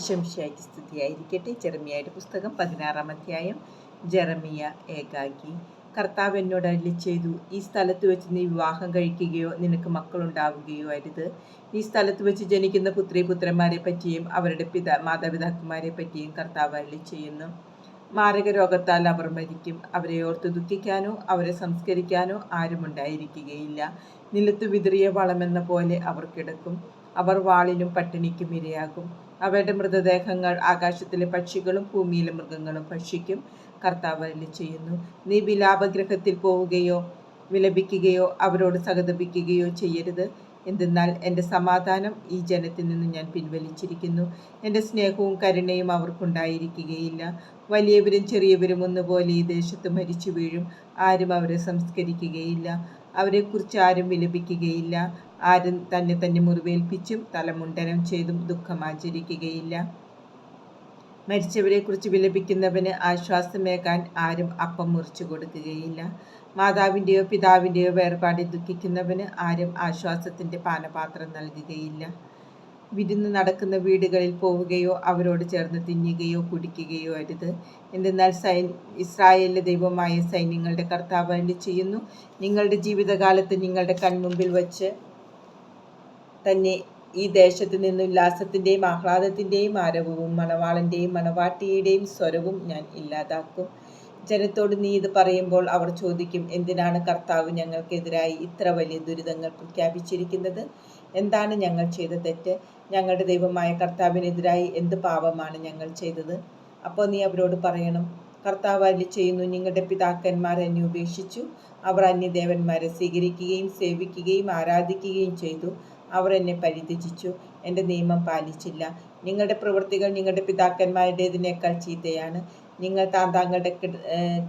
ശംശയായിട്ട് സ്തുതിയായിരിക്കട്ടെ. ജെറമിയയുടെ പുസ്തകം പതിനാറാം അധ്യായം. ജെറമിയ ഏകാഗി കർത്താവ് എന്നോട് അല്ലി ചെയ്തു ഈ സ്ഥലത്ത് വെച്ച് നീ വിവാഹം കഴിക്കുകയോ നിനക്ക് മക്കളുണ്ടാവുകയോ അരുത്. ഈ സ്ഥലത്ത് വെച്ച് ജനിക്കുന്ന പുത്രി പുത്രന്മാരെ പറ്റിയും അവരുടെ പിതാ മാതാപിതാക്കന്മാരെ പറ്റിയും കർത്താവ് അല്ലി ചെയ്യുന്നു. മാരക രോഗത്താൽ അവർ മരിക്കും. അവരെ ഓർത്ത് ദുഃഖിക്കാനോ അവരെ സംസ്കരിക്കാനോ ആരുമുണ്ടായിരിക്കുകയില്ല നിലത്തു വിതറിയ വളമെന്ന പോലെ അവർ കിടക്കും. അവർ വാളിനും പട്ടിണിക്കും ഇരയാകും. അവരുടെ മൃതദേഹങ്ങൾ ആകാശത്തിലെ പക്ഷികളും ഭൂമിയിലെ മൃഗങ്ങളും ഭക്ഷിക്കും. കർത്താവ് ചെയ്യുന്നു നീ വിലാപഗ്രഹത്തിൽ പോവുകയോ വിലപിക്കുകയോ അവരോട് സഹതപിക്കുകയോ ചെയ്യരുത്. എന്തെന്നാൽ എന്റെ സമാധാനം ഈ ജനത്തിൽ നിന്ന് ഞാൻ പിൻവലിച്ചിരിക്കുന്നു. എന്റെ സ്നേഹവും കരുണയും അവർക്കുണ്ടായിരിക്കുകയില്ല. വലിയവരും ചെറിയവരും ഒന്നുപോലെ ഈ ദേശത്ത് മരിച്ചു വീഴും. ആരും അവരെ സംസ്കരിക്കുകയില്ല. അവരെക്കുറിച്ച് ആരും വിലപിക്കുകയില്ല. ആരും തന്നെ തന്നെ മുറിവേൽപ്പിച്ചും തലമുണ്ടനം ചെയ്തും ദുഃഖം ആചരിക്കുകയില്ല മരിച്ചവരെക്കുറിച്ച് വിലപിക്കുന്നവന് ആശ്വാസമേകാൻ ആരും അപ്പം മുറിച്ചു കൊടുക്കുകയില്ല. മാതാവിന്റെയോ പിതാവിന്റെയോ വേർപാടിൽ ദുഃഖിക്കുന്നവന് ആരും ആശ്വാസത്തിന്റെ പാനപാത്രം നൽകുകയില്ല. വിരുന്ന് നടക്കുന്ന വീടുകളിൽ പോവുകയോ അവരോട് ചേർന്ന് തിന്നുകയോ കുടിക്കുകയോ അരുത്. എന്തെന്നാൽ സൈ ഇസ്രായേലിലെ ദൈവമായ സൈന്യങ്ങളുടെ കർത്താവ് ചെയ്യുന്നു നിങ്ങളുടെ ജീവിതകാലത്ത് നിങ്ങളുടെ കൺമുമ്പിൽ വച്ച് തന്നെ ഈ ദേശത്ത് നിന്ന് ഉല്ലാസത്തിന്റെയും ആഹ്ലാദത്തിന്റെയും ആരവവും മണവാളന്റെയും മണവാട്ടിയുടെയും സ്വരവും ഞാൻ ഇല്ലാതാക്കും. ജനത്തോട് നീ ഇത് പറയുമ്പോൾ അവർ ചോദിക്കും എന്തിനാണ് കർത്താവ് ഞങ്ങൾക്കെതിരായി ഇത്ര വലിയ ദുരിതങ്ങൾ പ്രഖ്യാപിച്ചിരിക്കുന്നത്? എന്താണ് ഞങ്ങൾ ചെയ്ത തെറ്റ്? ഞങ്ങളുടെ ദൈവമായ കർത്താവിനെതിരായി എന്ത് പാപമാണ് ഞങ്ങൾ ചെയ്തത്? അപ്പോൾ നീ അവരോട് പറയണം കർത്താവ് അല്ലി ചെയ്യുന്നു നിങ്ങളുടെ പിതാക്കന്മാർ എന്നെ ഉപേക്ഷിച്ചു. അവർ അന്യദേവന്മാരെ സ്വീകരിക്കുകയും സേവിക്കുകയും ആരാധിക്കുകയും ചെയ്തു. അവർ എന്നെ പരിത്യജിച്ചു. എന്റെ നിയമം പാലിച്ചില്ല. നിങ്ങളുടെ പ്രവൃത്തികൾ നിങ്ങളുടെ പിതാക്കന്മാരുടേതിനേക്കാൾ ചീത്തയാണ്. നിങ്ങൾ താൻ താങ്കളുടെ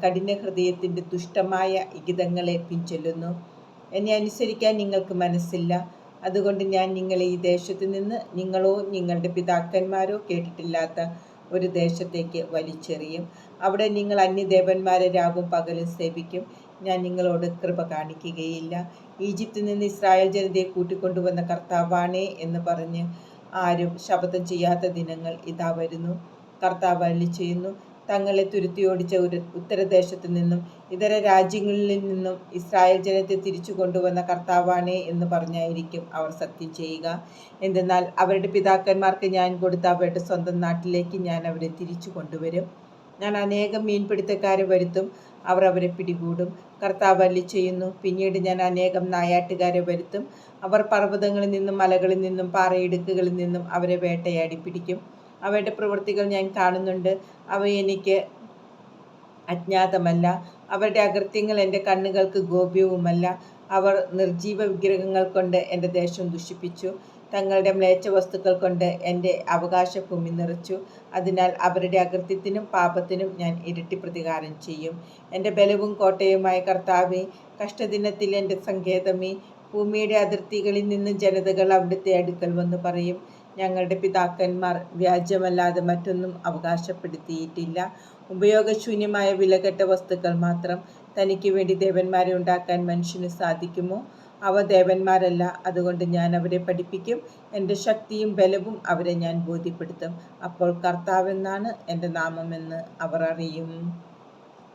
കഠിന ഹൃദയത്തിന്റെ ദുഷ്ടമായ ഇഗിതങ്ങളെ പിൻചൊല്ലുന്നു. എന്നെ അനുസരിക്കാൻ നിങ്ങൾക്ക് മനസ്സില്ല. അതുകൊണ്ട് ഞാൻ നിങ്ങളെ ഈ ദേശത്ത് നിന്ന് നിങ്ങളോ നിങ്ങളുടെ പിതാക്കന്മാരോ കേട്ടിട്ടില്ലാത്ത ഒരു ദേശത്തേക്ക് വലിച്ചെറിയും. അവിടെ നിങ്ങൾ അന്യദേവന്മാരെ രാവും പകലും സേവിക്കും. ഞാൻ നിങ്ങളോട് കൃപ കാണിക്കുകയില്ല. ഈജിപ്തിൽ നിന്ന് ഇസ്രായേൽ ജനതയെ കൂട്ടിക്കൊണ്ടുവന്ന കർത്താവാണേ എന്ന് പറഞ്ഞ് ആരും ശപഥം ചെയ്യാത്ത ദിനങ്ങൾ ഇതാ വരുന്നു. കർത്താവ് അല്ലി ചെയ്യുന്നു തങ്ങളെ തുരുത്തിയോടിച്ച ഒരു ഉത്തരദേശത്തു നിന്നും ഇതര രാജ്യങ്ങളിൽ നിന്നും ഇസ്രായേൽ ജനത്തെ തിരിച്ചു കൊണ്ടുവന്ന കർത്താവാണേ എന്ന് പറഞ്ഞായിരിക്കും അവർ സത്യം ചെയ്യുക. എന്തെന്നാൽ അവരുടെ പിതാക്കന്മാർക്ക് ഞാൻ കൊടുത്ത അവരുടെ സ്വന്തം നാട്ടിലേക്ക് ഞാൻ അവരെ തിരിച്ചു കൊണ്ടുവരും. ഞാൻ അനേകം മീൻപിടുത്തക്കാരെ വരുത്തും. അവർ അവരെ പിടികൂടും. കർത്താവ് അല്ലി ചെയ്യുന്നു. പിന്നീട് ഞാൻ അനേകം നായാട്ടുകാരെ വരുത്തും. അവർ പർവതങ്ങളിൽ നിന്നും മലകളിൽ നിന്നും പാറയിടുക്കുകളിൽ നിന്നും അവരെ വേട്ടയാടി പിടിക്കും. അവയുടെ പ്രവൃത്തികൾ ഞാൻ കാണുന്നുണ്ട്. അവ എനിക്ക് അജ്ഞാതമല്ല. അവരുടെ അകൃത്യങ്ങൾ എന്റെ കണ്ണുകൾക്ക് ഗോപ്യവുമല്ല. അവർ നിർജീവ വിഗ്രഹങ്ങൾ കൊണ്ട് എന്റെ ദേശം ദുഷിപ്പിച്ചു. തങ്ങളുടെ മ്ലേച്ഛ വസ്തുക്കൾ കൊണ്ട് എന്റെ അവകാശഭൂമി നിറച്ചു. അതിനാൽ അവരുടെ അകൃത്യത്തിനും പാപത്തിനും ഞാൻ ഇരട്ടി പ്രതികാരം ചെയ്യും. എന്റെ ബലവും കോട്ടയുമായ കർത്താവെ കഷ്ടദിനത്തിൽ എന്റെ സങ്കേതമേ ഭൂമിയുടെ അതിർത്തികളിൽ നിന്ന് ജനതകൾ അവിടുത്തെ അടുക്കൽ വന്ന് പറയും ഞങ്ങളുടെ പിതാക്കന്മാർ വ്യാജമല്ലാതെ മറ്റൊന്നും അവകാശപ്പെടുത്തിയിട്ടില്ല. ഉപയോഗശൂന്യമായ വിലകെട്ട വസ്തുക്കൾ മാത്രം തനിക്ക് വേണ്ടി ദേവന്മാരെ ഉണ്ടാക്കാൻ മനുഷ്യന് സാധിക്കുമോ? അവ ദേവന്മാരല്ല അതുകൊണ്ട് ഞാൻ അവരെ പഠിപ്പിക്കും. എന്റെ ശക്തിയും ബലവും അവരെ ഞാൻ ബോധ്യപ്പെടുത്തും. അപ്പോൾ കർത്താവെന്നാണ് എന്റെ നാമമെന്ന് അവർ അറിയും.